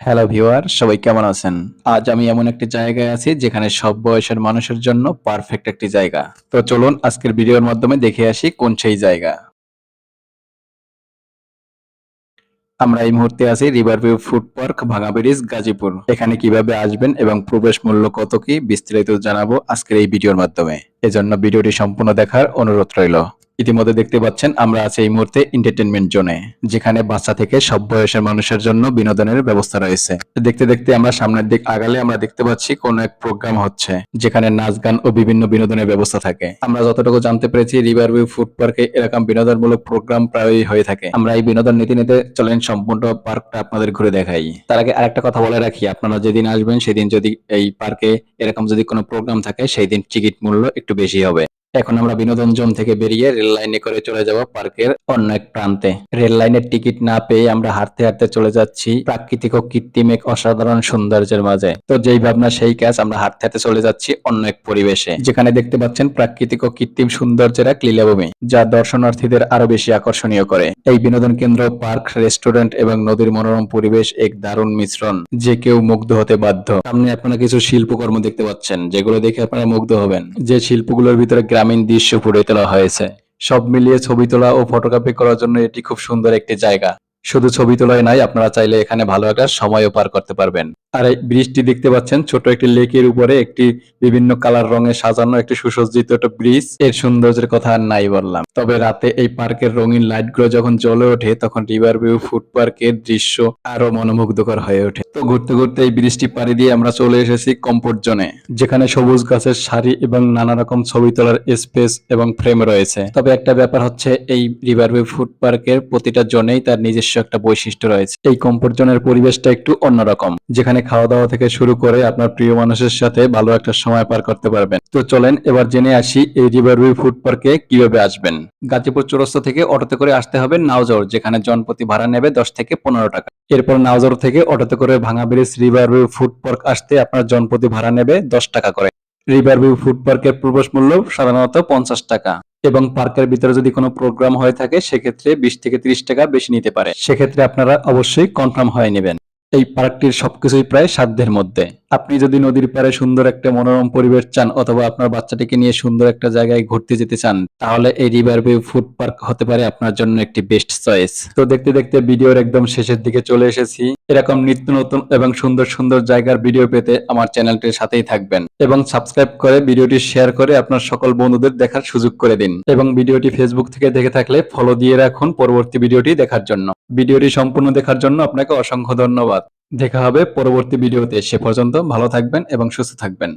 Hello viewer সবাই কেমন আছেন? আজ আমি এমন একটি জায়গায় আছি যেখানে সব বয়সের মানুষের জন্য পারফেক্ট একটি জায়গা। তো চলুন আজকের ভিডিওর মাধ্যমে দেখে আসি কোন সেই জায়গা। আমরা এই মুহূর্তে আছি রিভার ভিউ ফুড পার্ক ভাঙা ব্রিজ গাজীপুর। এখানে কীভাবে আসবেন এবং প্রবেশ মূল্য কত কি বিস্তারিত জানাব আজকের এই ভিডিওর মাধ্যমে। এজন্য ভিডিওটি সম্পূর্ণ দেখার অনুরোধ রইল। ইতিমধ্যে দেখতে পাচ্ছেন, আমরা আছি এই মুহূর্তে এন্টারটেনমেন্ট জোনে যেখানে বাচ্চা থেকে সব বয়সের মানুষের জন্য বিনোদনের ব্যবস্থা রয়েছে। দেখতে দেখতে আমরা সামনের দিক আগালে আমরা দেখতে পাচ্ছি, কোন এক প্রোগ্রাম হচ্ছে, যেখানে নাচ, গান ও বিভিন্ন বিনোদনের ব্যবস্থা থাকে। আমরা যতটুকু জানতে পেরেছি রিভার ভিউ ফুড পার্কে এরকম বিনোদনমূলক প্রোগ্রাম প্রায়ই হয়ে থাকে। আমরা এই বিনোদন নীতি নিতে চলেন সম্পূর্ণ পার্কটা আপনাদের ঘুরে দেখাই। তার আগে আরেকটা কথা বলে রাখি, আপনারা যেদিন আসবেন, সেদিন যদি এই পার্কে এরকম যদি কোনো প্রোগ্রাম থাকে, সেই দিন টিকিট মূল্য একটু বেশি হবে। এখন আমরা বিনোদন জোন থেকে বেরিয়ে রেল লাইনে করে চলে যাব পার্কের অন্য এক প্রান্তে। রেল লাইনের টিকিট না পেয়ে আমরা হাঁটতে হাঁটতে চলে যাচ্ছি প্রাকৃতিক ও কৃত্রিম এক অসাধারণ সৌন্দর্যের মাঝে। তো যেই ভাবনা, সেই কাজ আমরা হাঁটতে হাঁটতে চলে যাচ্ছি অন্য এক পরিবেশে, যেখানে দেখতে পাচ্ছেন প্রাকৃতিক ও কৃত্রিম সৌন্দর্যের এক লীলাভূমি, যা দর্শনার্থীদের আরও বেশি আকর্ষণীয় করে। এই বিনোদন কেন্দ্র, পার্ক, রেস্টুরেন্ট এবং নদীর মনোরম পরিবেশ এক দারুণ মিশ্রণ, যে কেউ মুগ্ধ হতে বাধ্য। সামনে আপনারা কিছু শিল্পকর্ম দেখতে পাচ্ছেন, যেগুলো দেখে আপনারা মুগ্ধ হবেন। যে শিল্পগুলোর ভিতরে গ্রামীণ দৃশ্য ফুটে তোলা হয়েছে। সব মিলিয়ে ছবি তোলা ও ফটোগ্রাফি করার জন্য এটি খুব সুন্দর একটি জায়গা। শুধু ছবি তোলাই নাই, আপনারা চাইলে এখানে ভালো একটা সময়ও পার করতে পারবেন। আর এই ব্রিজটি দেখতে পাচ্ছেন, ছোট একটি লেকের উপরে একটি বিভিন্ন কালার রঙে সাজানো একটি সুসজ্জিত একটা ব্রিজ। এর সৌন্দর্যের কথা নাই বললাম। তবে রাতে এই পার্কের রঙিন লাইটগুলো যখন জ্বলে ওঠে, তখন রিভার ভিউ ফুড পার্কের দৃশ্য আরও মনোমুগ্ধকর হয়ে ওঠে। তো ঘুরতে ঘুরতে এই ব্রিজটি পাড়ি দিয়ে আমরা চলে এসেছি কমফোর্ট জোনে, যেখানে সবুজ গাছের সারি এবং নানা রকম ছবি তোলার স্পেস এবং ফ্রেম রয়েছে। তবে একটা ব্যাপার হচ্ছে, এই রিভার ভিউ ফুড পার্কের প্রতিটা জোনেই তার নিজস্ব একটা বৈশিষ্ট্য রয়েছে। এই কমফোর্ট জোনের পরিবেশটা একটু অন্যরকম। যেখানে খাওয়া দাওয়া থেকে শুরু করে আপনার প্রিয় মানুষের সাথে ভালো একটা সময় পার করতে পারবেন। তো চলেন এবার জেনে আসি এই রিভার ভিউ ফুড পার্কে কীভাবে আসবেন। গাজীপুর চৌরাস্তা থেকে অটোতে করে আসতে হবে নাওজর, যেখানে জনপ্রতি ভাড়া নেবে দশ থেকে পনেরো টাকা। এরপর নাওজর থেকে অটোতে করে ভাঙা bridge river view food park আসতে আপনার জনপ্রতি ভাড়া নেবে দশ টাকা করে। রিভার ভিউ ফুড পার্কের প্রবেশ মূল্য সাধারণত পঞ্চাশ টাকা। এবং পার্কের ভিতরে যদি কোনো প্রোগ্রাম হয়ে থাকে, সেক্ষেত্রে বিশ থেকে ত্রিশ টাকা বেশি নিতে পারে। সেক্ষেত্রে আপনারা অবশ্যই কনফার্ম হয়ে নেবেন। এই পার্কটির সবকিছুই প্রায় সাধ্যের মধ্যে। আপনি যদি নদীর পাড়ে সুন্দর একটা মনোরম পরিবেশ চান অথবা আপনার বাচ্চাটিকে নিয়ে সুন্দর একটা জায়গায় ঘুরতে যেতে চান, তাহলে এই রিভার ভিউ ফুড পার্ক হতে পারে আপনার জন্য একটি বেস্ট চয়েস তো দেখতে দেখতে ভিডিওর একদম শেষের দিকে চলে এসেছি। এরকম নিত্য নতুন এবং সুন্দর সুন্দর জায়গার ভিডিও পেতে আমার চ্যানেলটির সাথেই থাকবেন। এবং সাবস্ক্রাইব করে ভিডিওটি শেয়ার করে আপনার সকল বন্ধুদের দেখার সুযোগ করে দিন। এবং ভিডিওটি ফেসবুক থেকে দেখে থাকলে ফলো দিয়ে রাখুন পরবর্তী ভিডিওটি দেখার জন্য। ভিডিওটি সম্পূর্ণ দেখার জন্য আপনাকে অসংখ্য ধন্যবাদ। দেখা হবে পরবর্তী ভিডিওতে সে পর্যন্ত ভালো থাকবেন এবং সুস্থ থাকবেন।